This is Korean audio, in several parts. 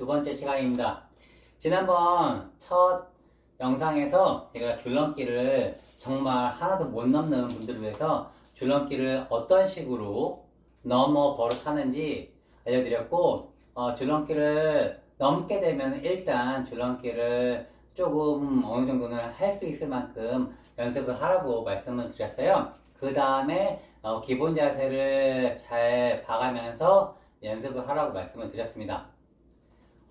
두 번째 시간입니다. 지난번 첫 영상에서 제가 줄넘기를 정말 하나도 못 넘는 분들을 위해서 줄넘기를 어떤 식으로 넘어 버릇하는지 알려드렸고, 어, 줄넘기를 넘게 되면 일단 줄넘기를 조금 어느 정도는 할 수 있을 만큼 연습을 하라고 말씀을 드렸어요. 그 다음에 어, 기본 자세를 잘 봐가면서 연습을 하라고 말씀을 드렸습니다.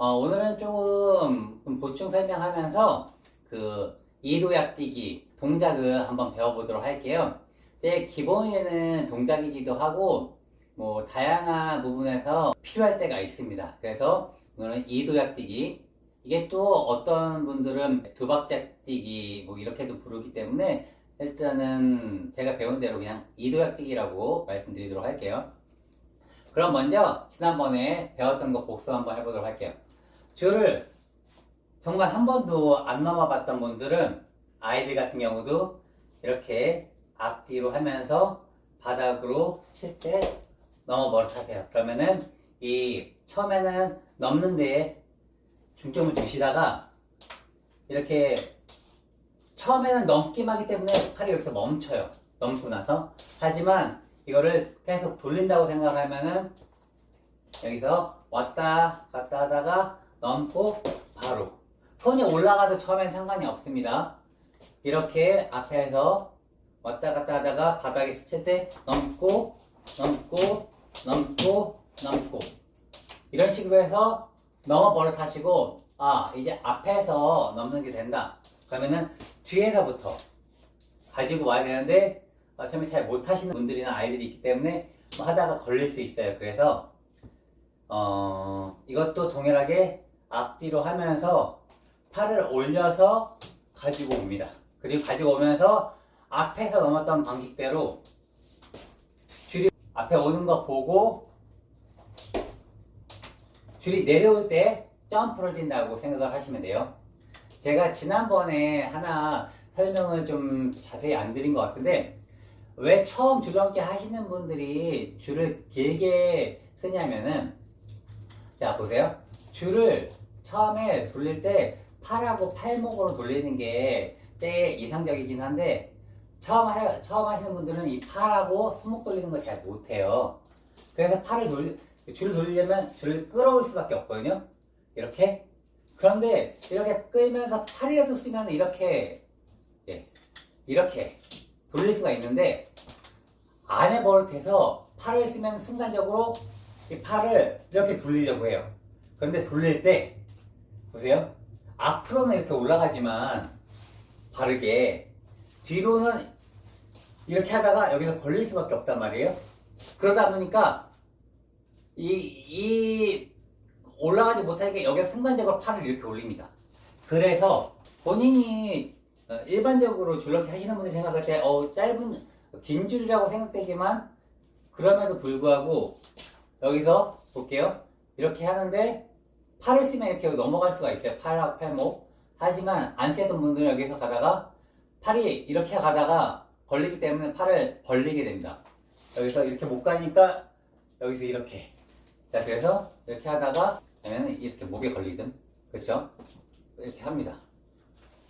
어, 오늘은 조금 보충 설명하면서 그 이도약 뛰기 동작을 한번 배워보도록 할게요. 제 기본에는 동작이기도 하고 뭐 다양한 부분에서 필요할 때가 있습니다. 그래서 오늘은 이도약 뛰기 이게 또 어떤 분들은 두 박자 뛰기 뭐 이렇게도 부르기 때문에 일단은 제가 배운 대로 그냥 이도약 뛰기라고 말씀드리도록 할게요. 그럼 먼저 지난번에 배웠던 거 복습 한번 해보도록 할게요. 줄을 정말 한 번도 안 넘어봤던 분들은 아이들 같은 경우도 이렇게 앞뒤로 하면서 바닥으로 칠때 넘어 버릇하세요. 그러면은 이 처음에는 넘는 데에 중점을 두시다가 이렇게 처음에는 넘기만 하기 때문에 팔이 여기서 멈춰요. 넘고 나서. 하지만 이거를 계속 돌린다고 생각을 하면은 여기서 왔다 갔다 하다가 넘고 바로. 손이 올라가도 처음엔 상관이 없습니다. 이렇게 앞에서 왔다 갔다 하다가 바닥에 스칠 때 넘고 넘고 넘고 넘고. 이런 식으로 해서 넘어 버릇하시고 아 이제 앞에서 넘는 게 된다. 그러면은 뒤에서부터 가지고 와야 되는데 어, 처음에 잘 못하시는 분들이나 아이들이 있기 때문에 뭐 하다가 걸릴 수 있어요. 그래서 어, 이것도 동일하게 앞뒤로 하면서 팔을 올려서 가지고 옵니다 그리고 가지고 오면서 앞에서 넘었던 방식대로 줄이 앞에 오는 거 보고 줄이 내려올 때 점프를 뛴다고 생각을 하시면 돼요. 제가 지난번에 하나 설명을 좀 자세히 안 드린 것 같은데 왜 처음 줄넘기 하시는 분들이 줄을 길게 쓰냐면은 자 보세요. 줄을 처음에 돌릴 때 팔하고 팔목으로 돌리는 게 제일 이상적이긴 한데 처음 하, 처음 하시는 분들은 이 팔하고 손목 돌리는 걸 잘 못해요. 그래서 팔을 돌리 줄을 돌리려면 줄을 끌어올 수밖에 없거든요. 이렇게. 그런데 이렇게 끌면서 팔이라도 쓰면 이렇게 예, 이렇게 돌릴 수가 있는데 안 해버릇해서 팔을 쓰면 순간적으로 이 팔을 이렇게 돌리려고 해요. 그런데 돌릴 때 보세요. 앞으로는 이렇게 올라가지만 바르게 뒤로는 이렇게 하다가 여기서 걸릴 수밖에 없단 말이에요. 그러다 보니까 이, 이 올라가지 못하게 여기가 순간적으로 팔을 이렇게 올립니다. 그래서 본인이 어, 일반적으로 줄넘기 하시는 분들이 생각할 때 어, 짧은 긴 줄이라고 생각되지만 그럼에도 불구하고 여기서 볼게요. 이렇게 하는데 팔을 쓰면 이렇게 넘어갈 수가 있어요. 팔하고 팔목. 하지만 안 쓰던 분들은 여기서 가다가 팔이 이렇게 가다가 걸리기 때문에 팔을 벌리게 됩니다. 여기서 이렇게 못 가니까 여기서 이렇게. 자, 그래서 이렇게 하다가 아니면 이렇게 목에 걸리든 그렇죠? 이렇게 합니다.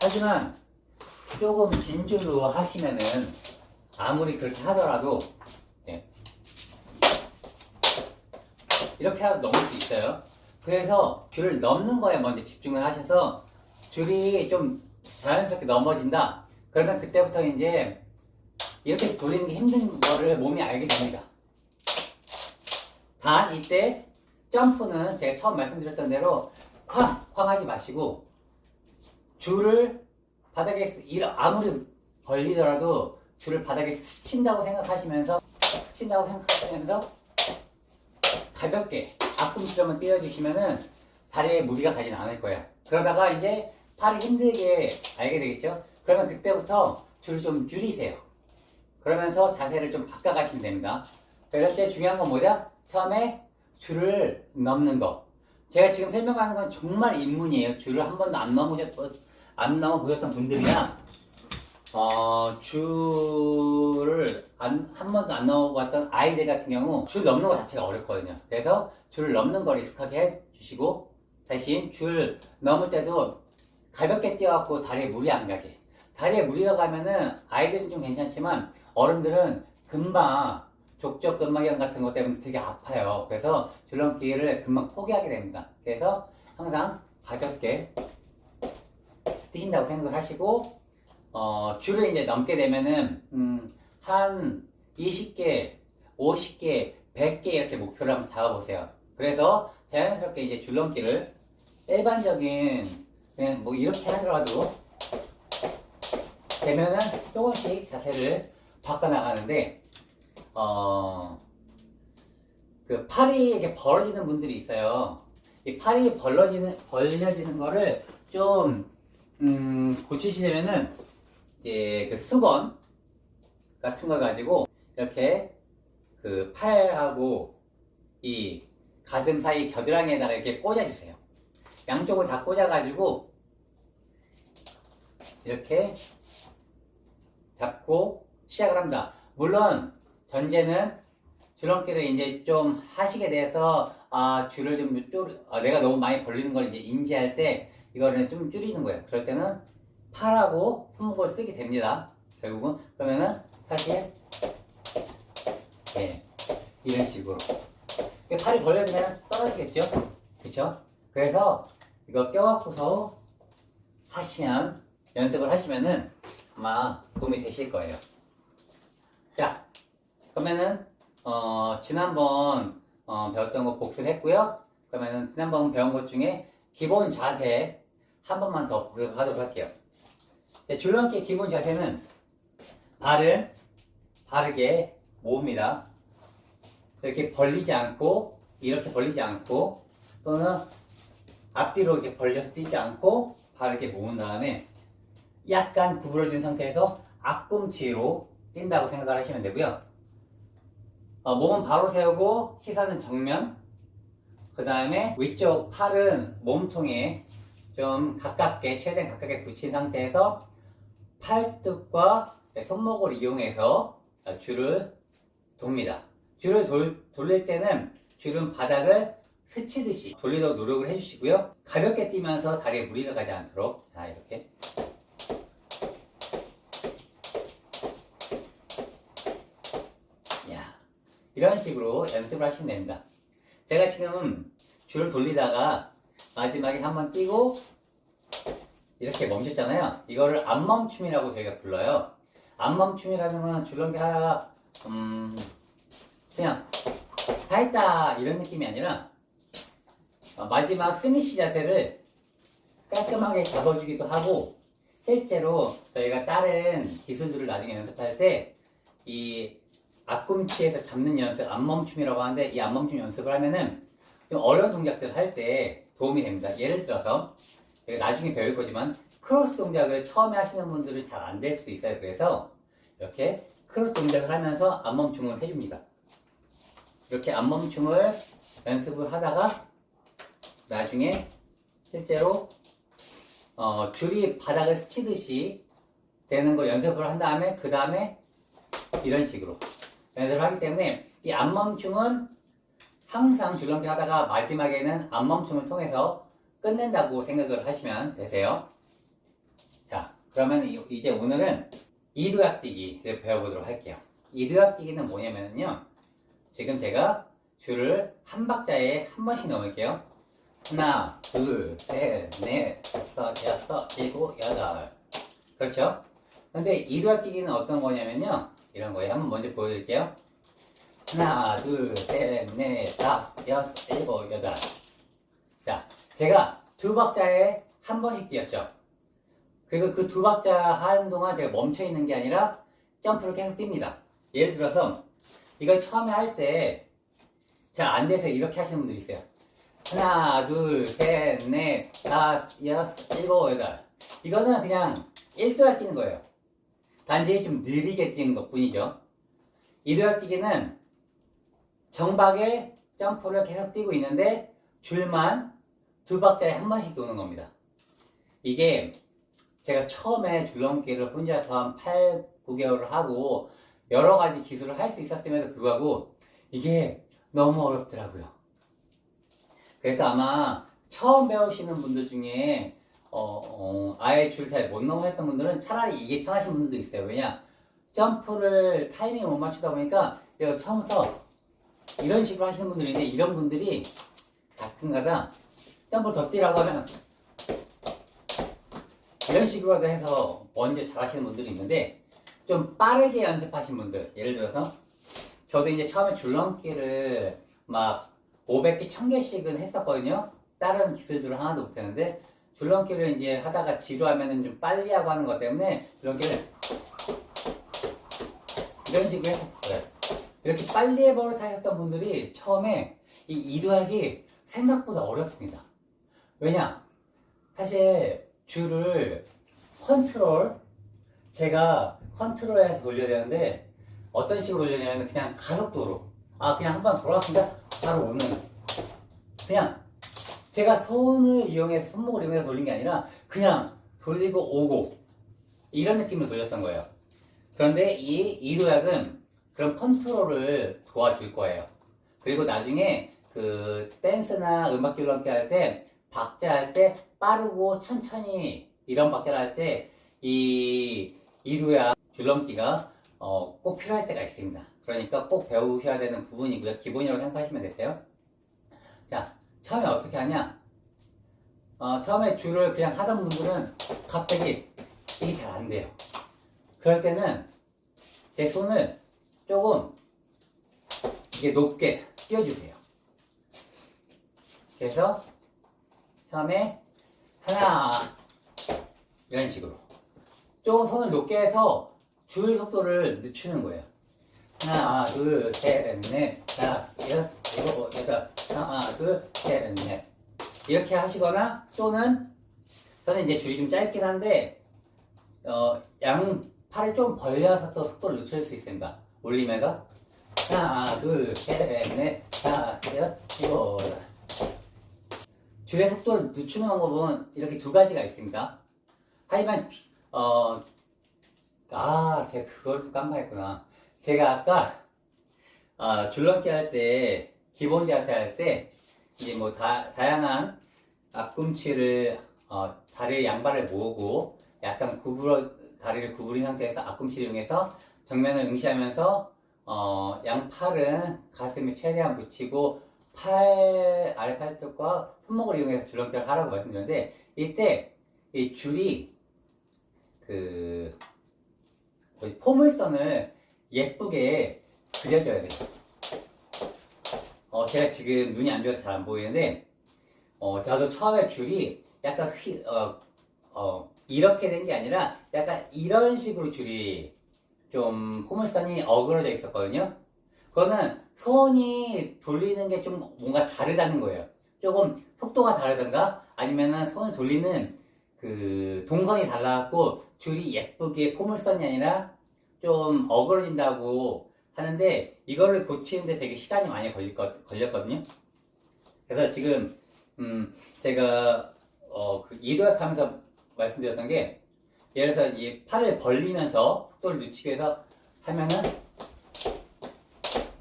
하지만 조금 긴 줄로 하시면은 아무리 그렇게 하더라도 예. 이렇게 하도 넘을 수 있어요. 그래서 줄을 넘는 거에 먼저 집중을 하셔서 줄이 좀 자연스럽게 넘어진다. 그러면 그때부터 이제 이렇게 돌리는 게 힘든 거를 몸이 알게 됩니다. 단 이때 점프는 제가 처음 말씀드렸던 대로 쾅! 쾅 하지 마시고 줄을 바닥에 아무리 벌리더라도 줄을 바닥에 스친다고 생각하시면서 스친다고 생각하시면서 가볍게 앞꿈치로만 띄워주시면은 다리에 무리가 가진 않을 거예요. 그러다가 이제 팔이 힘들게 알게 되겠죠? 그러면 그때부터 줄을 좀 줄이세요. 그러면서 자세를 좀 바꿔가시면 됩니다. 그래서 제일 중요한 건 뭐죠? 처음에 줄을 넘는 거. 제가 지금 설명하는 건 정말 입문이에요. 줄을 한 번도 안 넘으셨, 안 넘어 보셨던 분들이나 어, 한 번도 안 넘어봤던 아이들 같은 경우 줄 넘는 것 자체가 어렵거든요. 그래서 줄을 넘는 걸 익숙하게 해주시고 대신 줄 넘을 때도 가볍게 뛰어갖고 다리에 물이 안 가게. 다리에 물이 가면은 아이들은 좀 괜찮지만 어른들은 금방 족저근막염 같은 것 때문에 되게 아파요. 그래서 줄넘기를 금방 포기하게 됩니다. 그래서 항상 가볍게 뛰신다고 생각을 하시고 어, 줄을 이제 넘게 되면은 음, 한 20개, 50개, 100개 이렇게 목표를 한번 잡아보세요. 그래서 자연스럽게 이제 줄넘기를 일반적인 그냥 뭐 이렇게 하더라도 되면은 조금씩 자세를 바꿔나가는데 어, 그 팔이 이렇게 벌어지는 분들이 있어요. 이 팔이 벌어지는 벌려지는 거를 좀 음, 고치시려면은 이제 그 수건 같은 걸 가지고 이렇게 그 팔하고 이 가슴 사이 겨드랑이에다가 이렇게 꽂아주세요. 양쪽을 다 꽂아가지고 이렇게 잡고 시작을 합니다. 물론 전제는 줄넘기를 이제 좀 하시게 돼서 아 줄을 좀 줄, 아, 내가 너무 많이 벌리는 걸 이제 인지할 때 이거를 좀 줄이는 거예요. 그럴 때는 팔하고 손목을 쓰게 됩니다. 결국은 그러면은 사실 예 이런 식으로 팔이 벌려지면 떨어지겠죠, 그렇죠? 그래서 이거 껴갖고서 하시면 연습을 하시면은 아마 도움이 되실 거예요. 자, 그러면은 어, 지난번 어, 배웠던 거 복습했고요. 그러면은 지난번 배운 것 중에 기본 자세 한 번만 더 복습하도록 할게요. 네, 줄넘기 기본 자세는 발을 바르게 모읍니다. 이렇게 벌리지 않고 이렇게 벌리지 않고 또는 앞뒤로 이렇게 벌려서 뛰지 않고 바르게 모은 다음에 약간 구부러진 상태에서 앞꿈치로 뛴다고 생각을 하시면 되고요. 어, 몸은 바로 세우고 시선은 정면. 그 다음에 위쪽 팔은 몸통에 좀 가깝게 최대한 가깝게 붙인 상태에서 팔뚝과 손목을 이용해서 줄을 돕니다. 줄을 돌, 돌릴 때는 줄은 바닥을 스치듯이 돌리도록 노력을 해주시고요. 가볍게 뛰면서 다리에 무리가 가지 않도록 자 이렇게 야 이런 식으로 연습을 하시면 됩니다. 제가 지금 줄을 돌리다가 마지막에 한번 뛰고 이렇게 멈췄잖아요. 이거를 안멈춤이라고 저희가 불러요. 안멈춤이라는 건 줄넘기 하다가 음 그냥 다 했다 이런 느낌이 아니라 어, 마지막 피니시 자세를 깔끔하게 잡아주기도 하고 실제로 저희가 다른 기술들을 나중에 연습할 때 이 앞꿈치에서 잡는 연습 안멈춤이라고 하는데 이 안멈춤 연습을 하면은 좀 어려운 동작들을 할때 도움이 됩니다. 예를 들어서 나중에 배울 거지만 크로스 동작을 처음에 하시는 분들은 잘 안 될 수도 있어요. 그래서 이렇게 크로스 동작을 하면서 안멈춤을 해줍니다. 이렇게 안 멈춤을 연습을 하다가 나중에 실제로 어, 줄이 바닥을 스치듯이 되는 걸 연습을 한 다음에 그 다음에 이런 식으로 연습을 하기 때문에 이 안 멈춤은 항상 줄넘기 하다가 마지막에는 안 멈춤을 통해서 끝낸다고 생각을 하시면 되세요. 자, 그러면 이- 이제 오늘은 이도약뛰기를 배워보도록 할게요. 이도약뛰기는 뭐냐면요. 지금 제가 줄을 한 박자에 한 번씩 넣을게요. 하나, 둘, 셋, 넷, 다섯, 여섯, 일곱, 여덟. 그렇죠? 근데 이도약뛰기는 어떤 거냐면요. 이런 거예요. 한번 먼저 보여드릴게요. 하나, 둘, 셋, 넷, 다섯, 여섯, 일곱, 여덟. 자, 제가 두 박자에 한 번씩 뛰었죠. 그리고 그 두 박자 하는 동안 제가 멈춰 있는 게 아니라 점프를 계속 뜁니다. 예를 들어서 이걸 처음에 할 때 잘 안 돼서 이렇게 하시는 분들이 있어요. 하나, 둘, 셋, 넷, 다섯, 여섯, 일곱, 여덟. 이거는 그냥 1도약 뛰는 거예요. 단지 좀 느리게 뛰는 것 뿐이죠. 2도약 뛰기는 정박에 점프를 계속 뛰고 있는데 줄만 두 박자에 한 번씩 도는 겁니다. 이게 제가 처음에 줄넘기를 혼자서 한 8, 9개월을 하고 여러 가지 기술을 할 수 있었음에도 불구하고 이게 너무 어렵더라고요. 그래서 아마 처음 배우시는 분들 중에 어, 어, 아예 줄 잘 못 넘어 했던 분들은 차라리 이게 편하신 분들도 있어요. 왜냐? 점프를 타이밍을 못 맞추다 보니까 내가 처음부터 이런 식으로 하시는 분들이 있는데 이런 분들이 가끔가다 점프를 더 뛰라고 하면 이런 식으로도 해서 먼저 잘 하시는 분들이 있는데 좀 빠르게 연습하신 분들 예를 들어서 저도 이제 처음에 줄넘기를 막 500개, 1000개씩은 했었거든요. 다른 기술들을 하나도 못했는데 줄넘기를 이제 하다가 지루하면은 좀 빨리 하고 하는 것 때문에 줄넘기를 이런 식으로 했었어요. 이렇게 빨리 해버릇 하셨던 분들이 처음에 이 이도하기 생각보다 어렵습니다. 왜냐? 사실 줄을 컨트롤 제가 컨트롤해서 돌려야 되는데 어떤 식으로 돌려냐면 그냥 가속도로. 아 그냥 한 번 돌아왔으니까 바로 오는. 그냥 제가 손을 이용해서 손목을 이용해서 돌린 게 아니라 그냥 돌리고 오고 이런 느낌으로 돌렸던 거예요. 그런데 이 이도약은 그런 컨트롤을 도와줄 거예요. 그리고 나중에 그 댄스나 음악 줄넘기 할 때 박자 할 때 빠르고 천천히 이런 박자를 할 때 이 이루야 줄넘기가 어, 꼭 필요할 때가 있습니다. 그러니까 꼭 배우셔야 되는 부분이고요. 기본이라고 생각하시면 되세요. 자, 처음에 어떻게 하냐? 어, 처음에 줄을 그냥 하던 분들은 갑자기 이게 잘 안 돼요. 그럴 때는 제 손을 조금 이게 높게 띄워주세요. 그래서 처음에 하나 이런 식으로 조금 손을 높게 해서 줄 속도를 늦추는 거예요. 하나, 둘, 셋, 넷, 다섯, 여섯, 일곱, 여덟, 하나, 둘, 셋, 넷. 이렇게 하시거나 또는 저는 이제 줄이 좀 짧긴 한데 어, 양 팔을 좀 벌려서 또 속도를 늦출 수 있습니다. 올리면서 하나, 둘, 셋, 넷, 다섯, 여섯, 일곱, 여덟. 줄의 속도를 늦추는 방법은 이렇게 두 가지가 있습니다. 하지만 어, 아, 제가 그걸 또 깜빡했구나. 제가 아까 아, 줄넘기 할 때 기본 자세 할 때 이제 뭐 다, 다양한 앞꿈치를 어, 다리 양발을 모으고 약간 구부러 다리를 구부린 상태에서 앞꿈치를 이용해서 정면을 응시하면서 어, 양팔은 가슴에 최대한 붙이고 팔 아래 팔뚝과 손목을 이용해서 줄넘기를 하라고 말씀드렸는데 이때 이 줄이 그 포물선을 예쁘게 그려줘야 돼요. 어, 제가 지금 눈이 안 좋아서 잘 안 보이는데, 어, 저도 처음에 줄이 약간 휘, 어, 어, 이렇게 된 게 아니라 약간 이런 식으로 줄이 좀 포물선이 어그러져 있었거든요. 그거는 손이 돌리는 게 좀 뭔가 다르다는 거예요. 조금 속도가 다르던가 아니면은 손을 돌리는 그 동선이 달라갖고 줄이 예쁘게 포물선이 아니라 좀 어그러진다고 하는데 이거를 고치는데 되게 시간이 많이 걸릴 것, 걸렸거든요. 그래서 지금 음 제가 어 그 이도약 하면서 말씀드렸던 게 예를 들어서 이 팔을 벌리면서 속도를 늦추기 위해서 하면은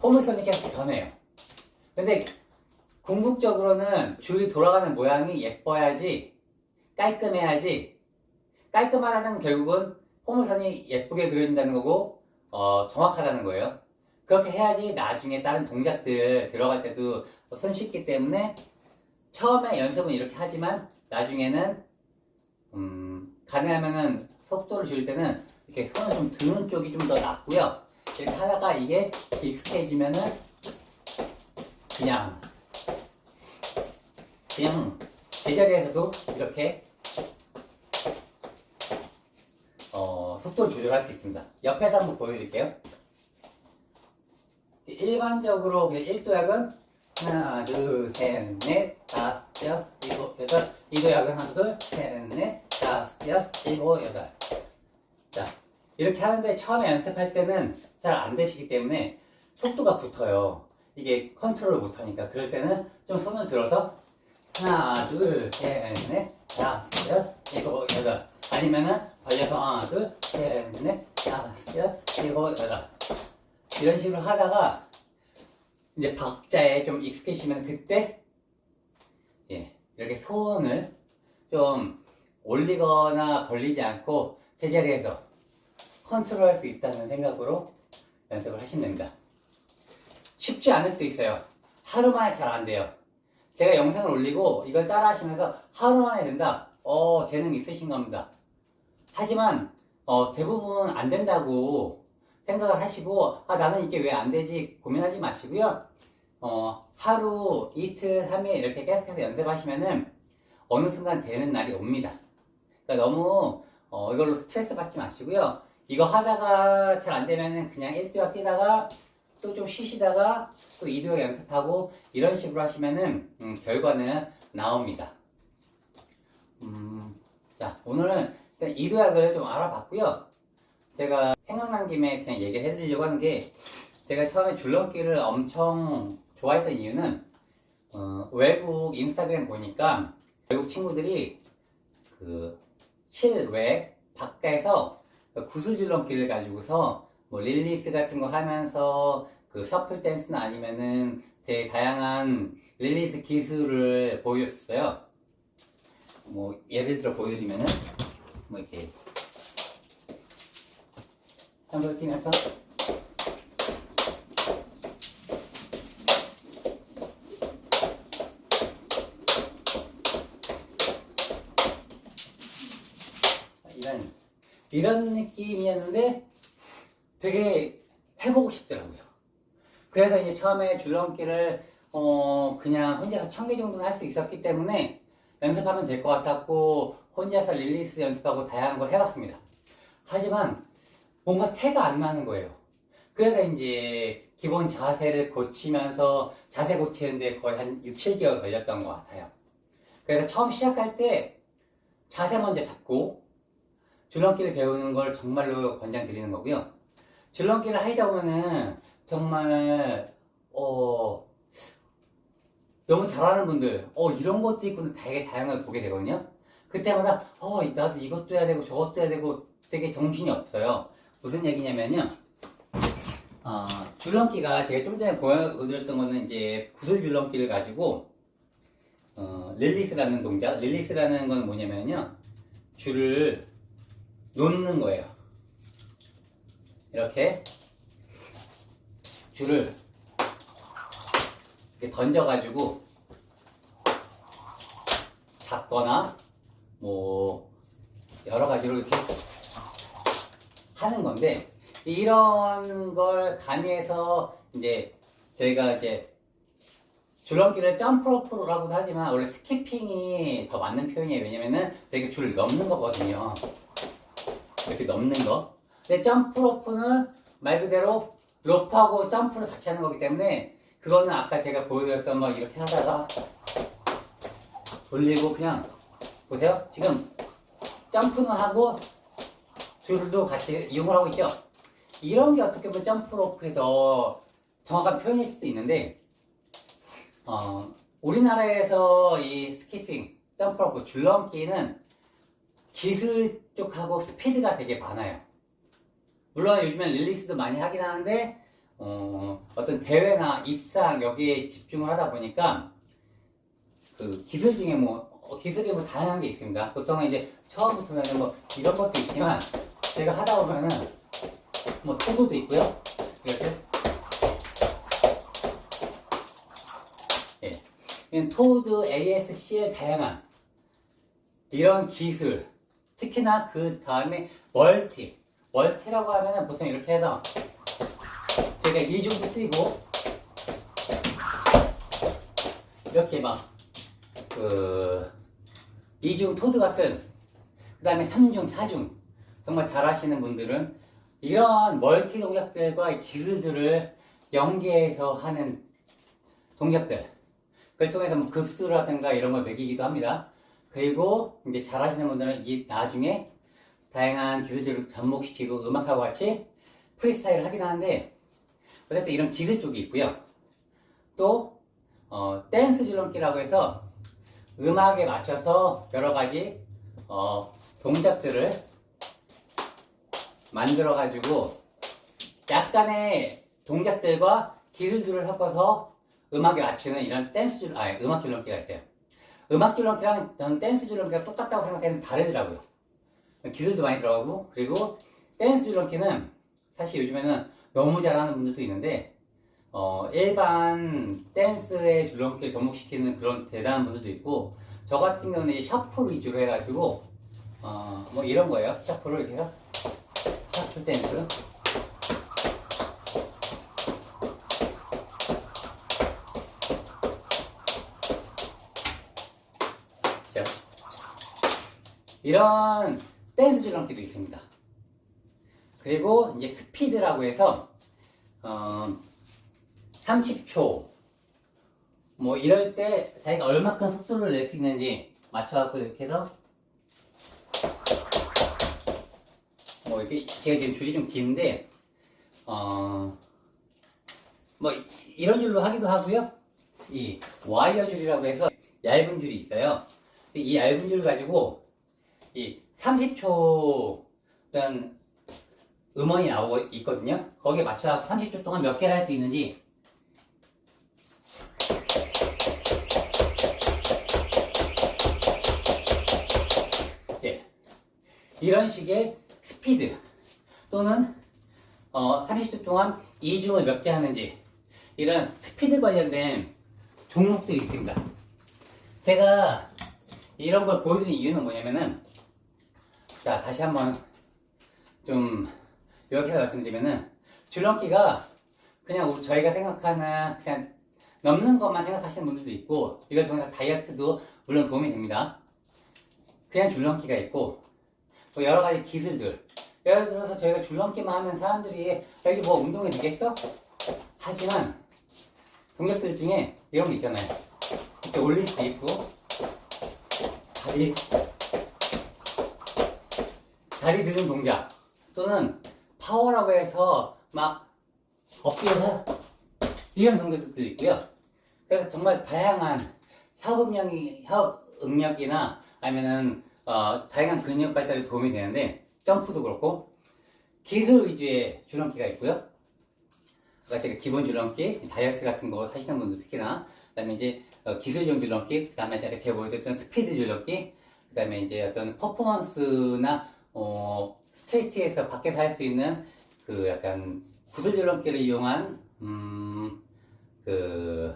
포물선이 계속 변해요. 근데 궁극적으로는 줄이 돌아가는 모양이 예뻐야지 깔끔해야지 깔끔하다는 결국은 포물선이 예쁘게 그려진다는 거고 어, 정확하다는 거예요. 그렇게 해야지 나중에 다른 동작들 들어갈 때도 손 쉽기 때문에 처음에 연습은 이렇게 하지만 나중에는 음, 가능하면은 속도를 줄 때는 이렇게 손을 좀 드는 쪽이 좀 더 낫고요. 이렇게 하다가 이게 익숙해지면은 그냥 그냥 제자리에서도 이렇게 어, 속도를 조절할 수 있습니다. 옆에서 한번 보여드릴게요. 일반적으로 그냥 1도약은 하나, 둘, 셋, 넷, 다섯, 여섯, 일곱, 여덟 2도약은 하나, 둘, 셋, 넷, 다섯, 여섯, 일곱, 여덟 자, 이렇게 하는데 처음에 연습할 때는 잘 안 되시기 때문에 속도가 붙어요. 이게 컨트롤을 못하니까. 그럴 때는 좀 손을 들어서 하나, 둘, 셋, 넷, 다섯, 여섯, 일곱, 여덟 아니면은 벌려서 하나, 둘, 셋, 넷, 다섯, 여섯, 일곱, 여덟. 이런 식으로 하다가 이제 박자에 좀 익숙해지면 그때 예, 이렇게 손을 좀 올리거나 벌리지 않고 제자리에서 컨트롤할 수 있다는 생각으로 연습을 하시면 됩니다. 쉽지 않을 수 있어요. 하루 만에 잘 안 돼요. 제가 영상을 올리고 이걸 따라 하시면서 하루 만에 된다. 어, 재능 있으신 겁니다. 하지만 어, 대부분 안 된다고 생각을 하시고 아 나는 이게 왜 안 되지 고민하지 마시고요. 어, 하루, 이틀, 3일 이렇게 계속해서 연습하시면은 어느 순간 되는 날이 옵니다. 그러니까 너무 어, 이걸로 스트레스 받지 마시고요. 이거 하다가 잘 안 되면은 그냥 1두약 뛰다가 또 좀 쉬시다가 또 2두약 연습하고 이런 식으로 하시면은 음, 결과는 나옵니다. 음, 자, 오늘은 일단 2두약을 좀 알아봤고요. 제가 생각난 김에 그냥 얘기를 해드리려고 하는 게 제가 처음에 줄넘기를 엄청 좋아했던 이유는 어, 외국 인스타그램 보니까 외국 친구들이 그 실외 바깥에서 그 구슬 줄넘기를 가지고서 뭐 릴리스 같은 거 하면서 그 셔플 댄스나 아니면은 되게 다양한 릴리스 기술을 보여줬어요. 뭐 예를 들어 보여드리면은 뭐 이렇게 뛰면서 이런 이런 느낌이었는데 되게 해보고 싶더라고요. 그래서 이제 처음에 줄넘기를 어 그냥 혼자서 천 개 정도는 할 수 있었기 때문에 연습하면 될 것 같았고 혼자서 릴리스 연습하고 다양한 걸 해봤습니다. 하지만 뭔가 태가 안 나는 거예요. 그래서 이제 기본 자세를 고치면서 자세 고치는데 거의 한 6, 7개월 걸렸던 것 같아요. 그래서 처음 시작할 때 자세 먼저 잡고 줄넘기를 배우는 걸 정말로 권장드리는 거고요. 줄넘기를 하다 보면은 정말 어 너무 잘하는 분들 어 이런 것도 있구나 되게 다양하게 보게 되거든요. 그때마다 어 나도 이것도 해야 되고 저것도 해야 되고 되게 정신이 없어요. 무슨 얘기냐면요. 어, 줄넘기가 제가 좀 전에 보여드렸던 거는 이제 구슬 줄넘기를 가지고 어, 릴리스라는 동작 릴리스라는 건 뭐냐면요. 줄을 놓는 거예요. 이렇게 줄을 이렇게 던져가지고 잡거나 뭐 여러 가지로 이렇게 하는 건데 이런 걸 가미해서 이제 저희가 이제 줄넘기를 점프로프라고도 하지만 원래 스키핑이 더 맞는 표현이에요. 왜냐면은 저희가 줄을 넘는 거거든요. 이렇게 넘는 거. 근데 점프로프는 말 그대로 로프하고 점프를 같이 하는 거기 때문에 그거는 아까 제가 보여드렸던 막 이렇게 하다가 돌리고 그냥 보세요. 지금 점프는 하고 줄도 같이 이용을 하고 있죠. 이런 게 어떻게 보면 점프 로프의 더 정확한 표현일 수도 있는데 어, 우리나라에서 이 스키핑, 점프 로프, 줄넘기는 기술 쪽하고 스피드가 되게 많아요. 물론 요즘엔 릴리스도 많이 하긴 하는데 어, 어떤 대회나 입상 여기에 집중을 하다 보니까 그 기술 중에 뭐 어, 기술이 뭐 다양한 게 있습니다. 보통은 이제 처음부터는 뭐 이런 것도 있지만 제가 하다 보면은 뭐 토도도 있고요. 이렇게 예, 토드, ASCL 다양한 이런 기술 특히나 그 다음에 멀티 멀티라고 하면은 보통 이렇게 해서 제가 이중도 뛰고 이렇게 막그 이중 토드 같은 그 다음에 3중, 4중 정말 잘하시는 분들은 이런 멀티 동작들과 기술들을 연계해서 하는 동작들 그걸 통해서 뭐 급수라든가 이런 걸 매기기도 합니다. 그리고 이제 잘하시는 분들은 이 나중에 다양한 기술들을 접목시키고 음악하고 같이 프리스타일을 하긴 하는데 어쨌든 이런 기술 쪽이 있고요. 또 어, 댄스 줄넘기라고 해서 음악에 맞춰서 여러 가지 어, 동작들을 만들어 가지고 약간의 동작들과 기술들을 섞어서 음악에 맞추는 이런 댄스 줄, 아, 음악 줄넘기가 있어요. 음악 줄넘기랑 댄스 줄넘기가 똑같다고 생각했는데 다르더라고요. 기술도 많이 들어가고, 그리고 댄스 줄넘기는 사실 요즘에는 너무 잘하는 분들도 있는데, 어, 일반 댄스의 줄넘기를 접목시키는 그런 대단한 분들도 있고, 저 같은 경우는 이제 셔플 위주로 해가지고, 어, 뭐 이런 거예요. 셔플을 이렇게 해서, 셔플 댄스. 자, 이런 댄스 줄넘기도 있습니다. 그리고 이제 스피드라고 해서 어, 30초 뭐 이럴 때 자기가 얼마큼 속도를 낼 수 있는지 맞춰갖고 이렇게 해서 뭐 이렇게 제가 지금 줄이 좀 긴데 어, 뭐 이- 이런 줄로 하기도 하고요. 이 와이어 줄이라고 해서 얇은 줄이 있어요. 이 얇은 줄 가지고 이 30초 어떤 음원이 나오고 있거든요. 거기에 맞춰서 30초 동안 몇 개를 할 수 있는지 이제 이런 식의 스피드 또는 어, 30초 동안 이중을 몇 개 하는지 이런 스피드 관련된 종목들이 있습니다. 제가 이런 걸 보여드린 이유는 뭐냐면은 자 다시 한번 좀 요약해서 말씀드리면은 줄넘기가 그냥 저희가 생각하는 그냥 넘는 것만 생각하시는 분들도 있고 이걸 통해서 다이어트도 물론 도움이 됩니다. 그냥 줄넘기가 있고 뭐 여러 가지 기술들 예를 들어서 저희가 줄넘기만 하면 사람들이 여기 뭐 운동이 되겠어? 하지만 동작들 중에 이런 게 있잖아요. 이렇게 올릴 수 있고 다리 다리 드는 동작 또는 파워라고 해서 막 엎드려서 이런 동작들도 있고요. 그래서 정말 다양한 협응력이 협응력이나 아니면은 어, 다양한 근육 발달에 도움이 되는데 점프도 그렇고 기술 위주의 줄넘기가 있고요. 아까 제가 기본 줄넘기, 다이어트 같은 거 하시는 분들 특히나 그다음에 이제 어, 기술용 줄넘기, 그다음에 제가 보여드렸던 스피드 줄넘기, 그다음에 이제 어떤 퍼포먼스나 어, 스트레이트에서 밖에서 할 수 있는 그 약간 구슬 줄넘기를 이용한 음, 그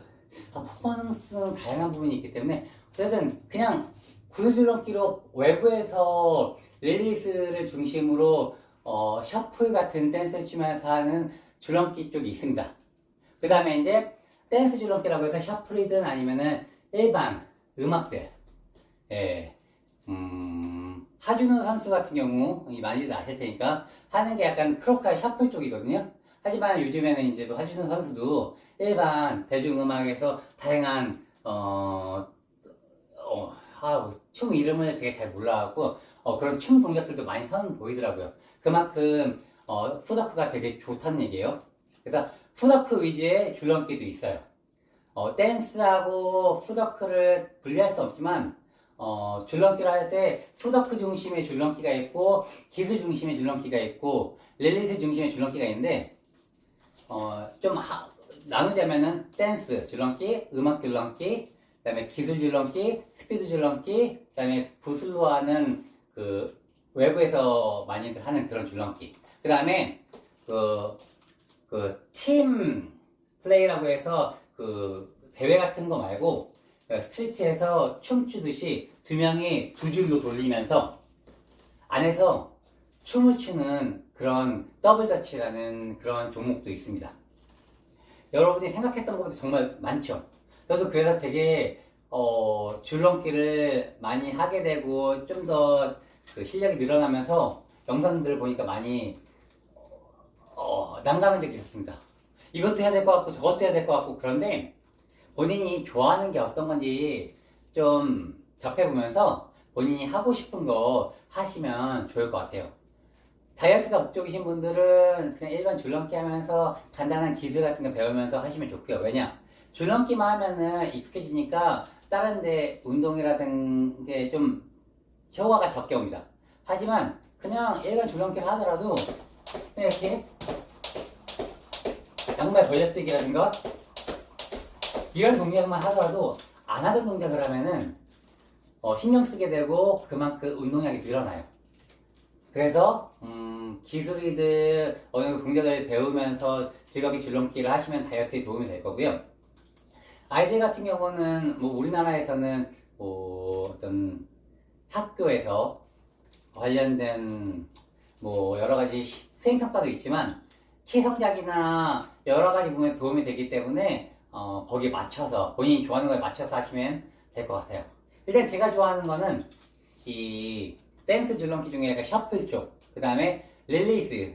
아, 퍼포먼스는 다양한 부분이 있기 때문에 어쨌든 그냥 구슬 줄넘기로 외부에서 릴리스를 중심으로 어, 셔플 같은 댄스를 추면서 하는 줄넘기 쪽이 있습니다. 그 다음에 이제 댄스 줄넘기라고 해서 셔플이든 아니면은 일반 음악들, 예, 음, 하준호 선수 같은 경우 이 많이들 아실 테니까 하는 게 약간 크로카 셔플 쪽이거든요. 하지만 요즘에는 이제 또 하준호 선수도 일반 대중음악에서 다양한 어, 어, 아, 춤 이름을 되게 잘 몰라갖고 어, 그런 춤 동작들도 많이 선 보이더라고요. 그만큼 어, 푸더크가 되게 좋다는 얘기예요. 그래서 푸더크 위주의 줄넘기도 있어요. 어, 댄스하고 푸더크를 분리할 수 없지만 어, 줄넘기를 할 때 푸더크 중심의 줄넘기가 있고 기술 중심의 줄넘기가 있고 릴리스 중심의 줄넘기가 있는데 어, 좀 하- 나누자면은 댄스 줄넘기, 음악 줄넘기, 그다음에 기술 줄넘기, 스피드 줄넘기, 그다음에 구슬로 하는 그 외부에서 많이들 하는 그런 줄넘기. 그다음에 그 그 팀 플레이라고 해서 그 대회 같은 거 말고 그 스트리트에서 춤추듯이 두 명이 두 줄로 돌리면서 안에서 춤을 추는 그런 더블 더치라는 그런 종목도 있습니다. 여러분이 생각했던 것보다 정말 많죠. 저도 그래서 되게 어, 줄넘기를 많이 하게 되고 좀 더 그 실력이 늘어나면서 영상들을 보니까 많이 어, 난감한 적이 있었습니다. 이것도 해야 될 것 같고 저것도 해야 될 것 같고 그런데 본인이 좋아하는 게 어떤 건지 좀 접해보면서 본인이 하고 싶은 거 하시면 좋을 것 같아요. 다이어트가 목적이신 분들은 그냥 일반 줄넘기 하면서 간단한 기술 같은 거 배우면서 하시면 좋고요. 왜냐? 줄넘기만 하면은 익숙해지니까 다른 데 운동이라든 게 좀 효과가 적게 옵니다. 하지만 그냥 일반 줄넘기를 하더라도 이렇게 양말 벌려뛰기라든가 이런 동작만 하더라도 안 하던 동작을 하면은 어, 신경 쓰게 되고 그만큼 운동량이 늘어나요. 그래서 음, 기술이들 어느 정도 동작을 배우면서 즐겁게 줄넘기를 하시면 다이어트에 도움이 될 거고요. 아이들 같은 경우는 뭐 우리나라에서는 뭐 어떤 학교에서 관련된 뭐 여러 가지 시- 수행 평가도 있지만 키 성작이나 여러 가지 부분에 도움이 되기 때문에 어, 거기에 맞춰서 본인이 좋아하는 거에 맞춰서 하시면 될 것 같아요. 일단 제가 좋아하는 거는 이 댄스 줄넘기 중에 약간 셔플 쪽, 그 다음에 릴리스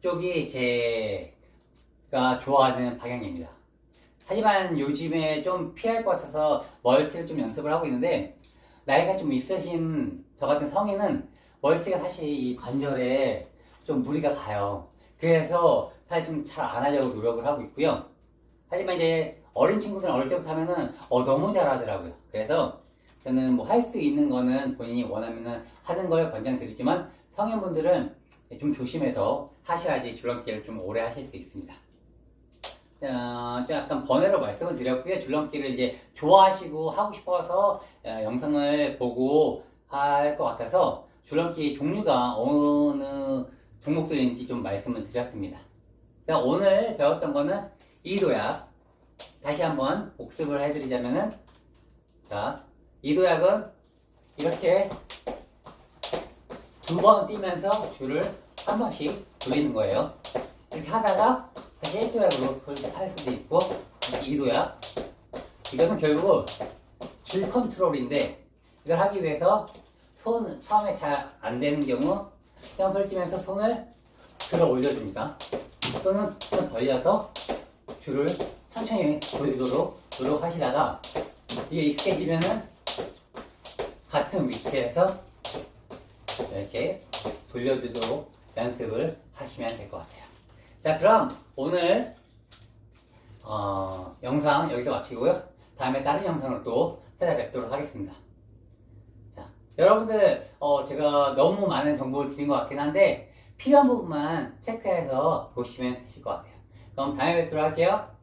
쪽이 제가 좋아하는 방향입니다. 하지만 요즘에 좀 피할 것 같아서 멀티를 좀 연습을 하고 있는데 나이가 좀 있으신 저 같은 성인은 멀티가 사실 이 관절에 좀 무리가 가요. 그래서 사실 좀 잘 안 하려고 노력을 하고 있고요. 하지만 이제 어린 친구들은 어릴 때부터 하면은 어 너무 잘하더라고요. 그래서 저는 뭐 할 수 있는 거는 본인이 원하면은 하는 걸 권장드리지만 성인분들은 좀 조심해서 하셔야지 줄넘기를 좀 오래 하실 수 있습니다. 어, 좀 약간 번외로 말씀을 드렸고요. 줄넘기를 이제 좋아하시고 하고 싶어서 어, 영상을 보고 할 것 같아서 줄넘기 종류가 어느 종목들인지 좀 말씀을 드렸습니다. 자, 오늘 배웠던 거는 이도약. 다시 한번 복습을 해드리자면은, 자, 이도약은 이렇게 두 번 뛰면서 줄을 한 번씩 돌리는 거예요. 이렇게 하다가 다시 1도약으로 할 수도 있고, 이도약. 이거는 결국 줄 컨트롤인데, 이걸 하기 위해서 손 처음에 잘 안 되는 경우 점프를 뛰면서 손을 들어 올려줍니다. 또는 손 벌려서 줄을 천천히 돌리도록 노력하시다가 이게 익숙해지면은 같은 위치에서 이렇게 돌려주도록 연습을 하시면 될 것 같아요. 자, 그럼 오늘 어, 영상 여기서 마치고요. 다음에 다른 영상으로 또 찾아뵙도록 하겠습니다. 자, 여러분들 어, 제가 너무 많은 정보를 드린 것 같긴 한데 필요한 부분만 체크해서 보시면 되실 것 같아요. 그럼 다음에 뵙도록 할게요.